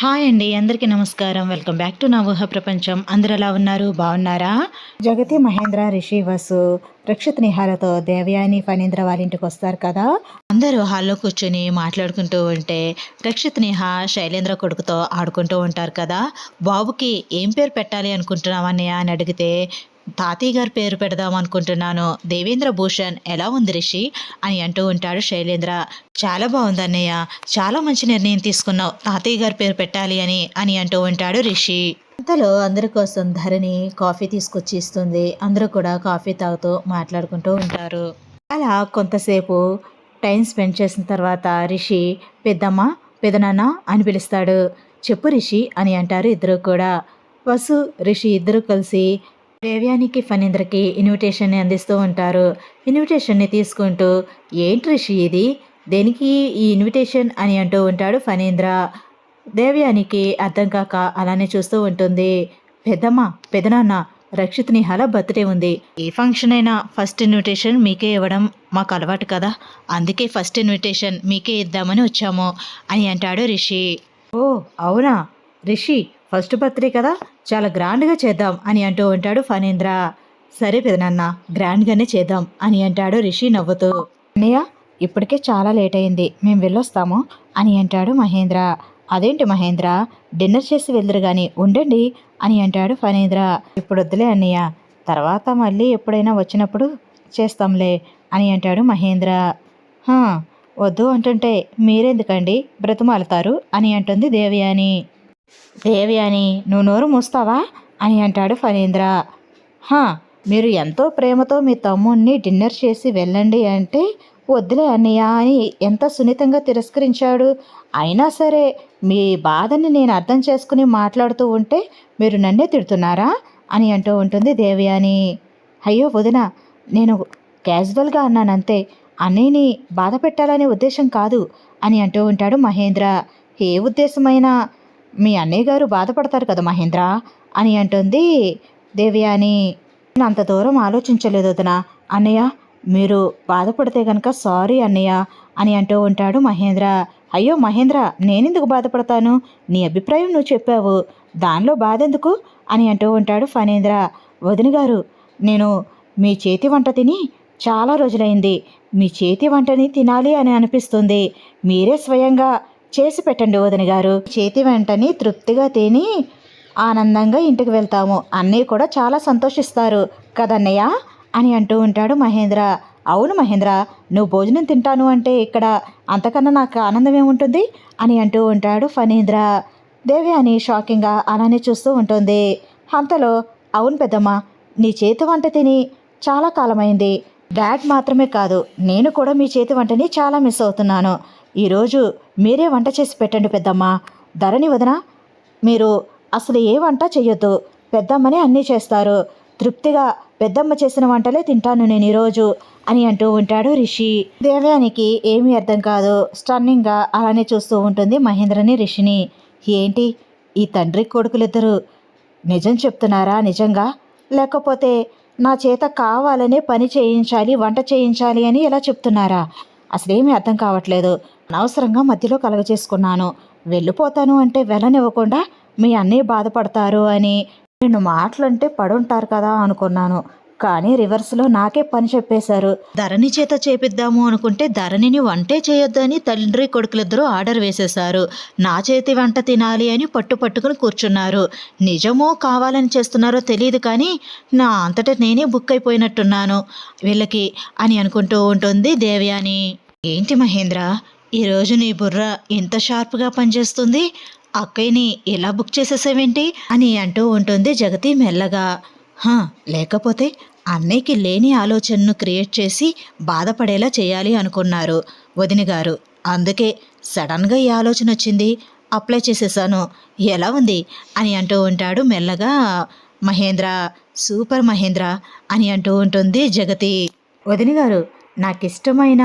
Hi అండి అందరికీ నమస్కారం. వెల్కమ్ బ్యాక్ టు నా ఊహ ప్రపంచం. అందరు ఎలా ఉన్నారు? బాగున్నారా జగతి మహేంద్ర రిషి వసు రక్షిత్ నిహాలతో దేవయాని ఫణీంద్ర వాళ్ళ ఇంటికి వస్తారు కదా? అందరూ హాల్లో కూర్చొని మాట్లాడుకుంటూ ఉంటే రక్షిత్ నిహ శైలేంద్ర కొడుకుతో ఆడుకుంటూ ఉంటారు కదా? బాబుకి ఏం పేరు పెట్టాలి అనుకుంటున్నావన్నయ్య అని అడిగితే తాతయ్య గారి పేరు పెడదాం అనుకుంటున్నాను. దేవేంద్ర భూషణ్ ఎలా ఉంది రిషి? అని అంటూ ఉంటాడు శైలేంద్ర. చాలా బాగుంది అన్నయ్య. చాలా మంచి నిర్ణయం తీసుకున్నావు. తాతయ్య గారి పేరు పెట్టాలి అని అని అంటూ ఉంటాడు రిషి. అంతలో అందరి కోసం ధరణి కాఫీ తీసుకొచ్చి ఇస్తుంది. అందరూ కూడా కాఫీ తాగుతూ మాట్లాడుకుంటూ ఉంటారు. అలా కొంతసేపు టైం స్పెండ్ చేసిన తర్వాత రిషి పెద్దమ్మ పెదనాన్న అని పిలుస్తాడు. చెప్పు రిషి అని అంటారు ఇద్దరు కూడా. వసు రిషి ఇద్దరు కలిసి దేవ్యానికి ఫణీంద్రకి ఇన్విటేషన్ని అందిస్తూ ఉంటారు. ఇన్విటేషన్ని తీసుకుంటూ ఏంటి రిషి ఇది? దేనికి ఈ ఇన్విటేషన్ అని అంటూ ఉంటాడు ఫణీంద్ర. దేవ్యానికి అర్థం కాక అలానే చూస్తూ ఉంటుంది. పెద్దమ్మ పెదనాన్న రక్షిత్ నిహాల బర్త్డే ఉంది. ఏ ఫంక్షన్ అయినా ఫస్ట్ ఇన్విటేషన్ మీకే ఇవ్వడం మాకు అలవాటు కదా. అందుకే ఫస్ట్ ఇన్విటేషన్ మీకే ఇద్దామని వచ్చాము అని అంటాడు రిషి. ఓ అవునా? రిషి ఫస్ట్ బర్త్డే కదా చాలా గ్రాండ్గా చేద్దాం అని అంటూ ఉంటాడు ఫణీంద్ర. సరే పెదనాన్న గ్రాండ్గానే చేద్దాం అని అంటాడు రిషి నవ్వుతూ. అన్నయ్య ఇప్పటికే చాలా లేట్ అయింది మేము వెళ్ళొస్తాము అని అంటాడు మహేంద్ర. అదేంటి మహేంద్ర డిన్నర్ చేసి వెళ్ళరు కానీ ఉండండి అని అంటాడు ఫణీంద్ర. ఇప్పుడు వద్దులే అన్నయ్య తర్వాత మళ్ళీ ఎప్పుడైనా వచ్చినప్పుడు చేస్తాంలే అని అంటాడు మహేంద్ర. వద్దు అంటుంటే మీరెందుకండి బ్రతిమాలుతారు అని అంటుంది దేవయాని. దేవయాని నువ్వు నోరు మూస్తావా? అని అంటాడు ఫణీంద్ర. హా మీరు ఎంతో ప్రేమతో మీ తమ్ముణ్ణి డిన్నర్ చేసి వెళ్ళండి అంటే వద్దులే అన్నయ్య అని ఎంత సున్నితంగా తిరస్కరించాడు. అయినా సరే మీ బాధని నేను అర్థం చేసుకుని మాట్లాడుతూ ఉంటే మీరు నన్నే తిడుతున్నారా? అని అంటూ ఉంటుంది దేవయాని అయ్యో వదిన నేను క్యాజువల్గా అన్నానంతే. అన్నయ్యని బాధ పెట్టాలనే ఉద్దేశం కాదు అని అంటూ ఉంటాడు మహేంద్ర. ఏ ఉద్దేశమైనా మీ అన్నయ్య గారు బాధపడతారు కదా మహేంద్ర? అని అంటుంది దేవయాని. నేను అంత దూరం ఆలోచించలేదు వదిన. అన్నయ్య మీరు బాధపడితే కనుక సారీ అన్నయ్య అని అంటూ ఉంటాడు మహేంద్ర. అయ్యో మహేంద్ర నేనెందుకు బాధపడతాను? నీ అభిప్రాయం నువ్వు చెప్పావు. దానిలో బాధ ఎందుకు అని అంటూ ఉంటాడు ఫణేంద్ర. వదిన గారు నేను మీ చేతి వంట తిని చాలా రోజులైంది. మీ చేతి వంటని తినాలి అని అనిపిస్తుంది. మీరే స్వయంగా చేసి పెట్టండి వదిన గారు. చేతి వెంటని తృప్తిగా తిని ఆనందంగా ఇంటికి వెళ్తాము. అన్నీ కూడా చాలా సంతోషిస్తారు. కదన్నయ్య? అని అంటూ ఉంటాడు మహేంద్ర. అవును మహేంద్ర నువ్వు భోజనం తింటాను అంటే ఇక్కడ అంతకన్నా నాకు ఆనందం ఏముంటుంది? అని అంటూ ఉంటాడు ఫణీంద్ర. అని షాకింగ్గా అలానే చూస్తూ ఉంటుంది. అంతలో అవును పెద్దమ్మ నీ చేతి వంట తిని చాలా కాలమైంది. డాడ్ మాత్రమే కాదు నేను కూడా మీ చేతి వంటని చాలా మిస్ అవుతున్నాను. ఈరోజు మీరే వంట చేసి పెట్టండి పెద్దమ్మ. ధరణి వదన మీరు అసలు ఏ వంట చెయ్యొద్దు. పెద్దమ్మనే అన్నీ చేస్తారు. తృప్తిగా పెద్దమ్మ చేసిన వంటలే తింటాను నేను ఈరోజు అని అంటూ ఉంటాడు రిషి. దేవ్యానికి ఏమీ అర్థం కాదు. స్టన్నింగ్గా అలానే చూస్తూ ఉంటుంది మహేంద్రని రిషిని. ఏంటి? ఈ తండ్రి కొడుకులిద్దరూ నిజం చెప్తున్నారా? నిజంగా? లేకపోతే నా చేత కావాలనే పని చేయించాలి వంట చేయించాలి అని ఎలా చెప్తున్నారా? అసలేమీ అర్థం కావట్లేదు. అనవసరంగా మధ్యలో కలగచేసుకున్నాను వెళ్ళిపోతాను అంటే వెళ్ళనివ్వకుండా మీ అన్నయ్య బాధపడతారు అని నేను మాటలంటే పడుంటారు కదా అనుకున్నాను. కానీ రివర్స్లో నాకే పని చెప్పేశారు. ధరణి చేత చేపిద్దాము అనుకుంటే ధరణిని వంటే చేయొద్దని తండ్రి కొడుకులిద్దరూ ఆర్డర్ వేసేశారు. నా చేతి వంట తినాలి అని పట్టు పట్టుకుని కూర్చున్నారు. నిజమో కావాలని చేస్తున్నారో తెలియదు కానీ నా అంతటా నేనే బుక్ అయిపోయినట్టున్నాను. వీళ్ళకి అని అనుకుంటూ ఉంటుంది దేవయాని. ఏంటి మహేంద్ర? ఈరోజు నీ బుర్ర ఇంత షార్ప్గా పనిచేస్తుంది? అక్కయ్యని ఎలా బుక్ చేసేసావేంటి? అని అంటూ ఉంటుంది జగతి మెల్లగా. హా లేకపోతే అన్నయ్యకి లేని ఆలోచనను క్రియేట్ చేసి బాధపడేలా చేయాలి అనుకున్నారు వదిన గారు. అందుకే సడన్గా ఈ ఆలోచన వచ్చింది. అప్లై చేసేసాను. ఎలా ఉంది? అని అంటూ ఉంటాడు మెల్లగా. మహేంద్ర సూపర్ మహేంద్ర అని అంటూ ఉంటుంది జగతి. వదిన గారు నాకు ఇష్టమైన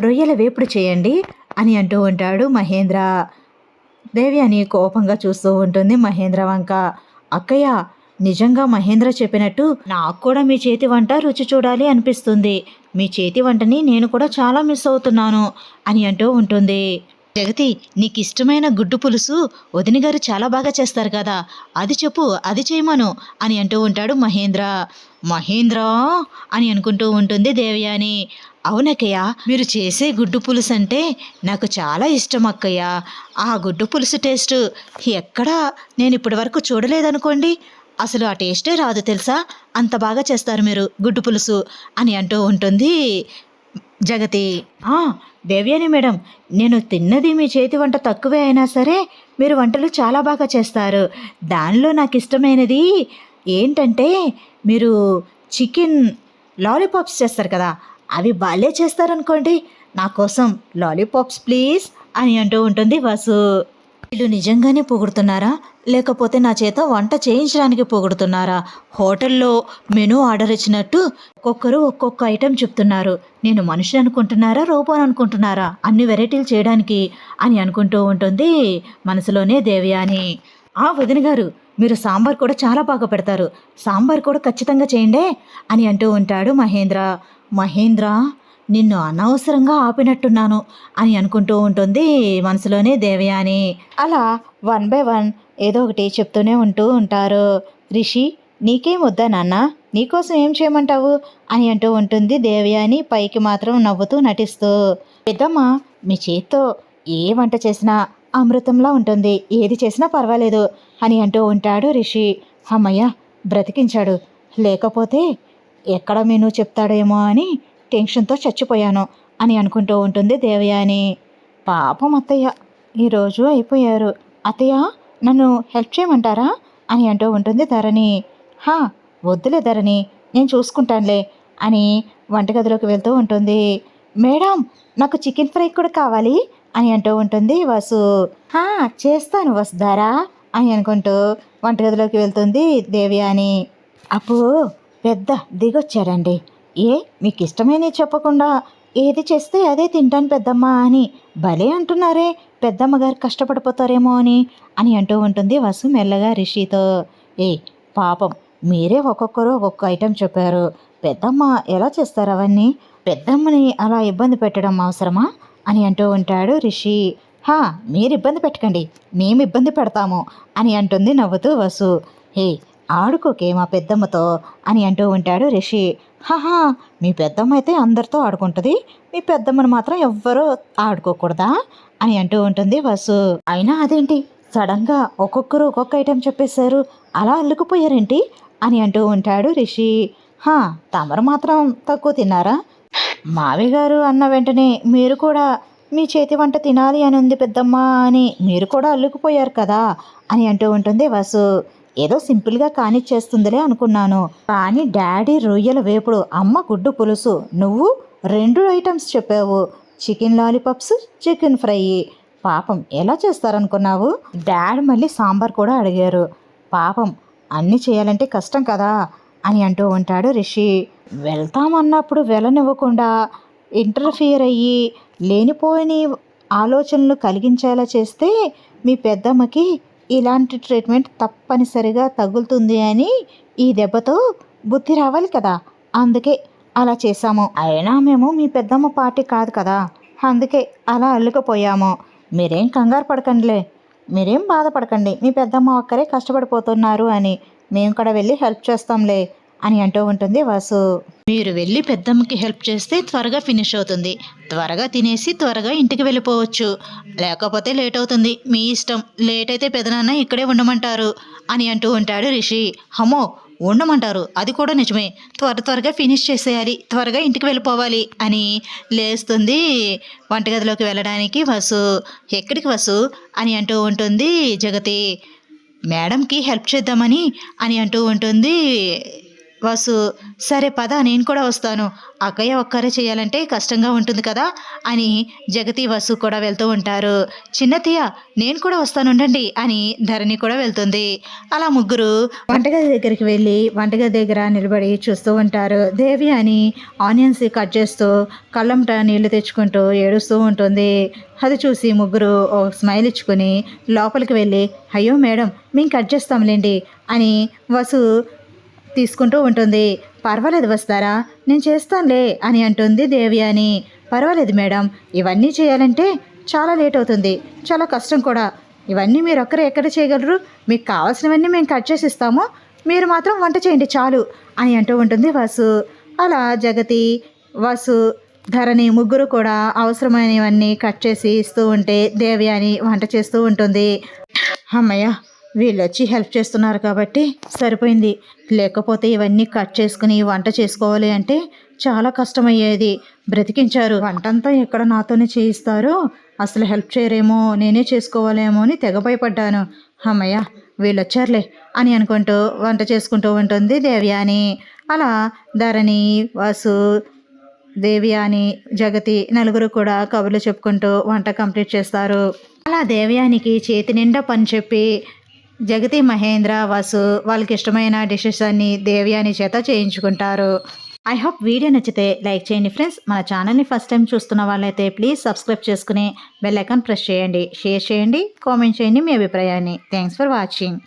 రొయ్యల వేపుడు చేయండి అని అంటూ ఉంటాడు మహేంద్ర. దేవి అని కోపంగా చూస్తూ ఉంటుంది మహేంద్ర వంక. అక్కయ్య నిజంగా మహేంద్ర చెప్పినట్టు నాకు కూడా మీ చేతి వంట రుచి చూడాలి అనిపిస్తుంది. మీ చేతి వంటని నేను కూడా చాలా మిస్ అవుతున్నాను అని అంటూ ఉంటుంది. జగతి నీకు ఇష్టమైన గుడ్డు పులుసు వదిన గారు చాలా బాగా చేస్తారు కదా. అది చెప్పు అది చేయమను అని అంటూ ఉంటాడు మహేంద్ర. మహేంద్ర అని అనుకుంటూ ఉంటుంది దేవయాని. అవునక్కయ్య మీరు చేసే గుడ్డు పులుసు అంటే నాకు చాలా ఇష్టం అక్కయ్య ఆ గుడ్డు పులుసు టేస్ట్ ఎక్కడా నేను ఇప్పటి వరకు చూడలేదనుకోండి. అసలు ఆ టేస్టే రాదు తెలుసా? అంత బాగా చేస్తారు మీరు గుడ్డు పులుసు అని అంటూ ఉంటుంది జగతి. దేవ్యాని మేడం నేను తిన్నది మీ చేతి వంట తక్కువే అయినా సరే మీరు వంటలు చాలా బాగా చేస్తారు. దానిలో నాకు ఇష్టమైనది ఏంటంటే మీరు చికెన్ లాలీపాప్స్ చేస్తారు కదా అవి బాలే చేస్తారనుకోండి. నా కోసం లాలీపాప్స్ ప్లీజ్ అని అంటూ ఉంటుంది వాసు. వీళ్ళు నిజంగానే పొగుడుతున్నారా? లేకపోతే నా చేత వంట చేయించడానికి పొగుడుతున్నారా? హోటల్లో మెనూ ఆర్డర్ ఇచ్చినట్టు ఒక్కొక్కరు ఒక్కొక్క ఐటెం చెప్తున్నారు. నేను మనిషిని అనుకుంటున్నారా? రోబోన్ అనుకుంటున్నారా? అన్ని వెరైటీలు చేయడానికి అని అనుకుంటూ ఉంటుంది మనసులోనే దేవయాని. ఆ వదిన గారు మీరు సాంబార్ కూడా చాలా బాగా పెడతారు. సాంబార్ కూడా ఖచ్చితంగా చేయండి అని అంటూ ఉంటాడు మహేంద్ర. మహేంద్ర నిన్ను అనవసరంగా ఆపినట్టున్నాను అని అనుకుంటూ ఉంటుంది మనసులోనే దేవయాని. అలా వన్ బై వన్ ఏదో ఒకటి చెప్తూనే ఉంటూ ఉంటారు. రిషి నీకేం వద్దా నాన్న? నీకోసం ఏం చేయమంటావు? అని అంటూ ఉంటుంది దేవయాని పైకి మాత్రం నవ్వుతూ నటిస్తూ. పెద్దమ్మ మీ చేత్తో ఏ వంట చేసినా అమృతంలా ఉంటుంది. ఏది చేసినా పర్వాలేదు అని అంటూ ఉంటాడు రిషి. అమ్మయ్య బ్రతికించాడు. లేకపోతే ఎక్కడ మెనూ చెప్తాడేమో అని టెన్షన్తో చచ్చిపోయాను అని అనుకుంటూ ఉంటుంది దేవయాని. పాపం అత్తయ్య ఈరోజు అయిపోయారు. అత్తయ్య నన్ను హెల్ప్ చేయమంటారా అని అంటూ ఉంటుంది ధరణి. హా వద్దులే ధరణి నేను చూసుకుంటానులే అని వంటగదిలోకి వెళ్తూ ఉంటుంది. మేడం నాకు చికెన్ ఫ్రై కూడా కావాలి అని అంటూ ఉంటుంది. వసు హా చేస్తాను వసుధారా అని అనుకుంటూ వంటగదిలోకి వెళ్తుంది దేవయాని అప్పు పెద్ద దిగొచ్చాడండి. ఏ మీకు ఇష్టమైనవి చెప్పకుండా ఏది చేస్తే అదే తింటాను పెద్దమ్మ అని. భలే అంటున్నారే పెద్దమ్మ గారు కష్టపడిపోతారేమో అని అని అంటూ ఉంటుంది వసు మెల్లగా రిషితో. ఏ పాపం మీరే ఒక్కొక్కరు ఒక్కొక్క ఐటెం చెప్పారు. పెద్దమ్మ ఎలా చేస్తారు అవన్నీ? పెద్దమ్మని అలా ఇబ్బంది పెట్టడం అవసరమా? అని అంటూ ఉంటాడు రిషి. హా మీరు ఇబ్బంది పెట్టకండి. మేము ఇబ్బంది పెడతాము అని అంటుంది నవ్వుతూ వసు. హే ఆడుకోకే మా పెద్దమ్మతో అని అంటూ ఉంటాడు రిషి. హహా మీ పెద్దమ్మ అయితే అందరితో ఆడుకుంటుంది. మీ పెద్దమ్మను మాత్రం ఎవ్వరూ ఆడుకోకూడదా? అని అంటూ ఉంటుంది వసు. అయినా అదేంటి? సడన్గా ఒక్కొక్కరు ఒక్కొక్క ఐటెం చెప్పేశారు. అలా అల్లుకుపోయారేంటి? అని అంటూ ఉంటాడు రిషి. హా తమరు మాత్రం తక్కువ తిన్నారా? మావి గారు అన్న వెంటనే మీరు కూడా మీ చేతి వంట తినాలి అని ఉంది పెద్దమ్మ అని మీరు కూడా అల్లుకుపోయారు కదా అని అంటూ ఉంటుంది వసు. ఏదో సింపుల్గా కానిచ్చేస్తుందిలే అనుకున్నాను. కానీ డాడీ రొయ్యల వేపుడు అమ్మ గుడ్డు పులుసు నువ్వు రెండు ఐటమ్స్ చెప్పావు. Chicken lollipops chicken fry. పాపం ఎలా చేస్తారనుకున్నావు? డాడ్ మళ్ళీ సాంబార్ కూడా అడిగారు. పాపం అన్నీ చేయాలంటే కష్టం కదా. అని అంటూ ఉంటాడు. రిషి వెళ్తామన్నప్పుడు వెళ్ళనివ్వకుండా ఇంటర్ఫియర్ అయ్యి లేనిపోని ఆలోచనలు కలిగించేలా చేస్తే మీ పెద్దమ్మకి ఇలాంటి ట్రీట్మెంట్ తప్పనిసరిగా తగులుతుంది అని ఈ దెబ్బతో బుద్ధి రావాలి కదా. అందుకే అలా చేశాము. అయినా మేము మీ పెద్దమ్మ పార్టీ కాదు కదా. అందుకే అలా అల్లుకుపోయాము. మీరేం కంగారు పడకండిలే. మీరేం బాధపడకండి. మీ పెద్దమ్మ ఒక్కరే కష్టపడిపోతున్నారు అని మేము కూడా వెళ్ళి హెల్ప్ చేస్తాంలే అని అంటూ ఉంటుంది వాసు. మీరు వెళ్ళి పెద్దమ్మకి హెల్ప్ చేస్తే త్వరగా ఫినిష్ అవుతుంది. త్వరగా తినేసి త్వరగా ఇంటికి వెళ్ళిపోవచ్చు. లేకపోతే లేట్ అవుతుంది. మీ ఇష్టం. లేట్ అయితే పెదనాన్న ఇక్కడే ఉండమంటారు అని అంటూ ఉంటాడు రిషి. హమో ఉండమంటారు. అది కూడా నిజమే. త్వర త్వరగా ఫినిష్ చేసేయాలి. త్వరగా ఇంటికి వెళ్ళిపోవాలి అని లేస్తుంది వంటగదిలోకి వెళ్ళడానికి వసు. ఎక్కడికి వసు? అని అంటూ ఉంటుంది జగతి. మేడంకి హెల్ప్ చేద్దామని అని అంటూ ఉంటుంది. వాసు సరే పద నేను కూడా వస్తాను. అక్కయ్య ఒక్కరే చేయాలంటే కష్టంగా ఉంటుంది కదా అని జగతి వసు కూడా వెళ్తూ ఉంటారు. చిన్నతయ్య నేను కూడా వస్తాను ఉండండి అని ధరణి కూడా వెళ్తుంది. అలా ముగ్గురు వంటగది దగ్గరికి వెళ్ళి వంటగది దగ్గర నిలబడి చూస్తూ ఉంటారు. దేవి అని ఆనియన్స్ కట్ చేస్తూ కళ్ళంట నీళ్ళు తెచ్చుకుంటూ ఏడుస్తూ ఉంటుంది. అది చూసి ముగ్గురు ఓ స్మైల్ ఇచ్చుకొని లోపలికి వెళ్ళి అయ్యో మేడం మేము కట్ చేస్తాంలేండి అని వసు తీసుకుంటూ ఉంటుంది. పర్వాలేదు వస్తారా? నేను చేస్తానులే అని అంటుంది దేవి అని పర్వాలేదు మేడం ఇవన్నీ చేయాలంటే చాలా లేట్ అవుతుంది. చాలా కష్టం కూడా. ఇవన్నీ మీరు ఒక్కరే ఎక్కడ చేయగలరు? మీకు కావాల్సినవన్నీ మేము కట్ చేసి ఇస్తాము. మీరు మాత్రం వంట చేయండి చాలు అని అంటూ ఉంటుంది వాసు. అలా జగతి వాసు ధరణి ముగ్గురు కూడా అవసరమైనవన్నీ కట్ చేసి ఇస్తూ ఉంటే దేవయాని వంట చేస్తూ ఉంటుంది. అమ్మయ్య వీళ్ళు వచ్చి హెల్ప్ చేస్తున్నారు కాబట్టి సరిపోయింది. లేకపోతే ఇవన్నీ కట్ చేసుకుని వంట చేసుకోవాలి అంటే చాలా కష్టమయ్యేది. బ్రతికించారు. వంటంతా ఎక్కడ నాతోనే చేయిస్తారో అసలు హెల్ప్ చేయరేమో నేనే చేసుకోవాలేమో అని తెగ భయపడ్డాను. అమ్మయ్య వీళ్ళు వచ్చారులే అని అనుకుంటూ వంట చేసుకుంటూ ఉంటుంది దేవ్యాని. అలా ధరణి వాసు దేవ్యాని జగతి నలుగురు కూడా కబుర్లు చెప్పుకుంటూ వంట కంప్లీట్ చేస్తారు. అలా దేవ్యానికి చేతి నిండా పని చెప్పి జగతి మహేంద్ర వాసు వాళ్ళకి ఇష్టమైన డిషెస్ అన్ని దేవ్యాని చేత చేయించుకుంటారు. ఐ హోప్ వీడియో నచ్చితే లైక్ చేయండి ఫ్రెండ్స్. మన ఛానల్ని ఫస్ట్ టైం చూస్తున్న వాళ్ళైతే ప్లీజ్ సబ్స్క్రైబ్ చేసుకుని బెల్ ఐకాన్ ప్రెస్ చేయండి. షేర్ చేయండి. కామెంట్ చేయండి మీ అభిప్రాయాన్ని. Thanks for watching